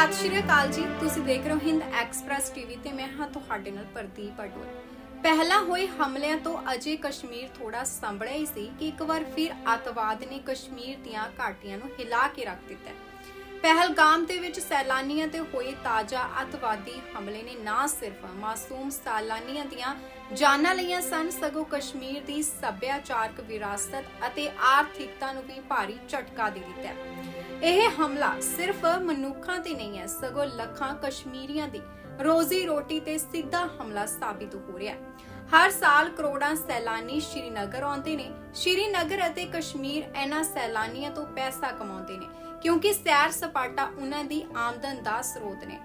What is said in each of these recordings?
ਸਤਿ ਸ਼੍ਰੀ ਅਕਾਲ ਜੀ। ਤੁਸੀਂ ਦੇਖ ਰਹੇ ਹੋ ਹਿੰਦ ਐਕਸਪ੍ਰੈਸ ਟੀਵੀ ਤੇ ਮੈਂ ਹਾਂ ਤੁਹਾਡੇ ਨਾਲ ਪ੍ਰਦੀਪ ਅਡੋਲ। ਪਹਿਲਾਂ ਹੋਏ ਹਮਲਿਆਂ ਤੋਂ ਅਜੇ ਕਸ਼ਮੀਰ ਥੋੜਾ ਸੰਭਲਿਆ ਹੀ ਸੀ ਕਿ ਇੱਕ ਵਾਰ ਫਿਰ ਅਤਵਾਦ ਨੇ ਕਸ਼ਮੀਰ ਦੀਆਂ ਘਾਟੀਆਂ ਨੂੰ ਹਿਲਾ ਕੇ ਰੱਖ ਦਿੱਤਾ ਪਹਿਲਗਾਮ ਦੇ ਵਿੱਚ ਸੈਲਾਨੀਆਂ ਤੇ ਹੋਏ ਤਾਜ਼ਾ ਅਤਵਾਦੀ ਹਮਲੇ ਨੇ ਨਾ ਸਿਰਫ ਮਾਸੂਮ ਸੈਲਾਨੀਆਂ ਦੀਆਂ ਜਾਨਾਂ ਲਈਆਂ ਸਨ, ਸਗੋਂ ਕਸ਼ਮੀਰ ਦੀ ਸੱਭਿਆਚਾਰਕ ਵਿਰਾਸਤ ਅਤੇ ਆਰਥਿਕਤਾ ਨੂੰ ਵੀ ਭਾਰੀ ਝਟਕਾ ਦੇ ਦਿੱਤਾ ਇਹ ਹਮਲਾ ਸਿਰਫ ਮਨੁੱਖਾਂ ਤੇ ਨਹੀਂ ਹੈ, ਸਗੋਂ ਲੱਖਾਂ ਕਸ਼ਮੀਰੀਆਂ ਦੀ ਰੋਜ਼ੀ ਰੋਟੀ ਤੇ ਸਿੱਧਾ ਹਮਲਾ ਸਾਬਿਤ ਹੋ ਰਿਹਾ ਹੈ। ਹਰ ਸਾਲ ਕਰੋੜਾਂ ਸੈਲਾਨੀ ਸ਼੍ਰੀਨਗਰ ਆਉਂਦੇ ਨੇ। ਸ਼੍ਰੀਨਗਰ ਅਤੇ ਕਸ਼ਮੀਰ ਇਹਨਾਂ ਸੈਲਾਨੀਆਂ ਤੋਂ ਪੈਸਾ ਕਮਾਉਂਦੇ ਨੇ। ਕਿਉਂਕਿ ਸੈਰ ਸਪਾਟਾ ਉਹਨਾਂ ਦੀ ਆਮਦਨ ਦਾ ਸਰੋਤ ਨੇ।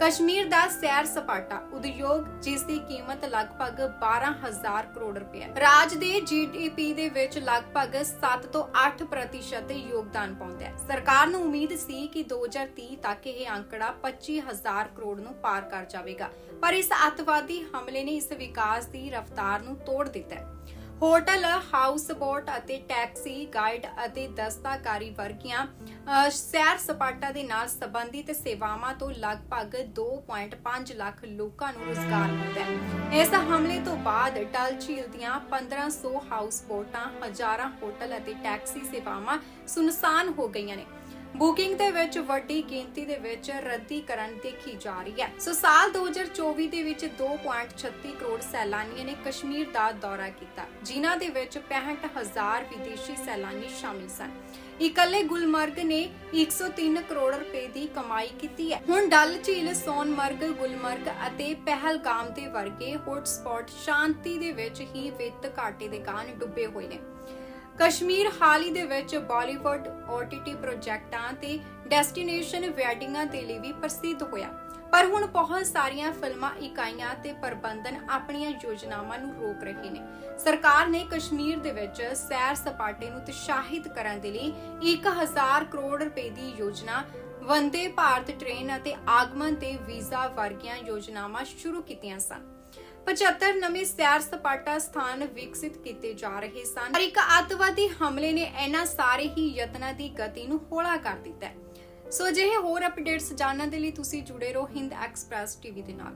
ਕਸ਼ਮੀਰ ਦਾ ਸੈਰ ਸਪਾਟਾ ਉਦਯੋਗ ਜਿਸ ਦੀ ਕੀਮਤ ਲਗਭਗ 12000 ਕਰੋੜ ਰੁਪਏ ਹੈ। ਰਾਜ ਦੇ ਜੀਡੀਪੀ ਦੇ ਵਿੱਚ ਲਗਭਗ 7 ਤੋਂ 8% ਯੋਗਦਾਨ ਪਾਉਂਦਾ ਹੈ। ਸਰਕਾਰ ਨੂੰ ਉਮੀਦ ਸੀ ਕਿ 2030 ਤੱਕ ਇਹ ਅੰਕੜਾ 25000 ਕਰੋੜ ਨੂੰ ਪਾਰ ਕਰ ਜਾਵੇਗਾ। ਪਰ ਇਸ ਅਤਵਾਦੀ ਹਮਲੇ ਨੇ ਇਸ ਵਿਕਾਸ ਦੀ ਰਫ਼ਤਾਰ ਨੂੰ ਤੋੜ ਦਿੱਤਾ ਹੈ। ਹੋਟਲ, ਹਾਊਸ ਬੋਟ ਅਤੇ ਟੈਕਸੀ, ਗਾਈਡ ਅਤੇ ਦਸਤਾਕਾਰੀ ਵਰਗੀਆਂ ਸੈਰ ਸਪਾਟਾ ਦੇ ਨਾਲ ਸੰਬੰਧਿਤ ਸੇਵਾਵਾਂ ਤੋਂ ਲਗਭਗ 2.5 ਲੱਖ ਲੋਕਾਂ ਨੂੰ ਰੋਜ਼ਗਾਰ ਮਿਲਦਾ ਹੈ। ਇਸ ਹਮਲੇ ਤੋਂ ਬਾਅਦ ਡਲ ਝੀਲ ਦੀਆਂ 1500 ਹਾਊਸ ਬੋਟਾਂ, ਹਜ਼ਾਰਾਂ ਹੋਟਲ ਅਤੇ ਟੈਕਸੀ ਸੇਵਾਵਾਂ ਸੁਨਸਾਨ ਹੋ ਗਈਆਂ ਨੇ। ਬੁਕਿੰਗ ਦੇ ਵਿੱਚ ਵੱਡੀ ਗਿਣਤੀ ਦੇ ਵਿੱਚ ਰੱਦੀਕਰਨ ਦੇਖੀ ਜਾ ਰਹੀ ਹੈ। ਸੋ ਸਾਲ 2024 ਦੇ ਵਿੱਚ 2.36 ਕਰੋੜ ਸੈਲਾਨੀਆਂ ਨੇ ਕਸ਼ਮੀਰ ਦਾ ਦੌਰਾ ਕੀਤਾ, ਜਿਨ੍ਹਾਂ ਦੇ ਵਿੱਚ 65000 ਵਿਦੇਸ਼ੀ ਸੈਲਾਨੀ ਸ਼ਾਮਿਲ ਸਨ। ਇਕੱਲੇ ਗੁਲਮਰਗ ਨੇ 103 ਕਰੋੜ ਰੁਪਏ ਦੀ ਕਮਾਈ ਕੀਤੀ ਹੈ। ਹੁਣ ਡਲ ਝੀਲ, ਸੋਨਮਰਗ, ਗੁਲਮਰਗ ਅਤੇ ਪਹਿਲਗਾਮ ਦੇ ਵਰਗੇ ਹੌਟਸਪੌਟ ਸ਼ਾਂਤੀ ਦੇ ਵਿੱਚ ਹੀ ਵਿੱਤ ਘਾਟੇ ਦੇ ਕਾਰਨ ਡੁੱਬੇ ਹੋਏ ਨੇ। ਕਸ਼ਮੀਰ ਹਾਲ ਹੀ ਦੇ ਵਿੱਚ ਬਾਲੀਵੁੱਡ OTT ਪ੍ਰੋਜੈਕਟਾਂ ਤੇ ਡੈਸਟੀਨੇਸ਼ਨ ਵੈਡਿੰਗਾਂ ਦੇ ਲਈ ਵੀ ਪ੍ਰਸਿੱਧ ਹੋਇਆ। ਪਰ ਹੁਣ ਬਹੁਤ ਸਾਰੀਆਂ ਫਿਲਮਾਂ ਇਕਾਈਆਂ ਤੇ ਪ੍ਰਬੰਧਨ ਆਪਣੀਆਂ ਯੋਜਨਾਵਾਂ ਨੂੰ ਰੋਕ ਰਹੇ ਨੇ। ਸਰਕਾਰ ਨੇ ਕਸ਼ਮੀਰ ਦੇ ਵਿੱਚ ਸੈਰ ਸਪਾਟੇ ਨੂੰ ਉਤਸ਼ਾਹਿਤ ਕਰਨ ਦੇ ਲਈ 1000 ਕਰੋੜ ਰੁਪਏ ਦੀ ਯੋਜਨਾ, ਵੰਦੇ ਭਾਰਤ ਟ੍ਰੇਨ ਅਤੇ ਆਗਮਨ ਤੇ ਵੀਜ਼ਾ ਵਰਗੀਆਂ ਯੋਜਨਾਵਾਂ ਸ਼ੁਰੂ ਕੀਤੀਆਂ ਸਨ। 75 ਨਵੇਂ ਸੈਰ ਸਪਾਟਾ ਸਥਾਨ ਵਿਕਸਿਤ ਕੀਤੇ ਜਾ ਰਹੇ ਸਨ। ਪਰ ਇੱਕ ਅੱਤਵਾਦੀ ਹਮਲੇ ਨੇ ਇਹਨਾਂ ਸਾਰੇ ਹੀ ਯਤਨਾਂ ਦੀ ਗਤੀ ਨੂੰ ਹੌਲਾ ਕਰ ਦਿੱਤਾ ਸੋ ਅਜਿਹੇ ਹੋਰ ਅਪਡੇਟਸ ਜਾਣਨ ਦੇ ਲਈ ਤੁਸੀਂ ਜੁੜੇ ਰਹੋ ਹਿੰਦ ਐਕਸਪ੍ਰੈਸ ਟੀਵੀ ਦੇ ਨਾਲ।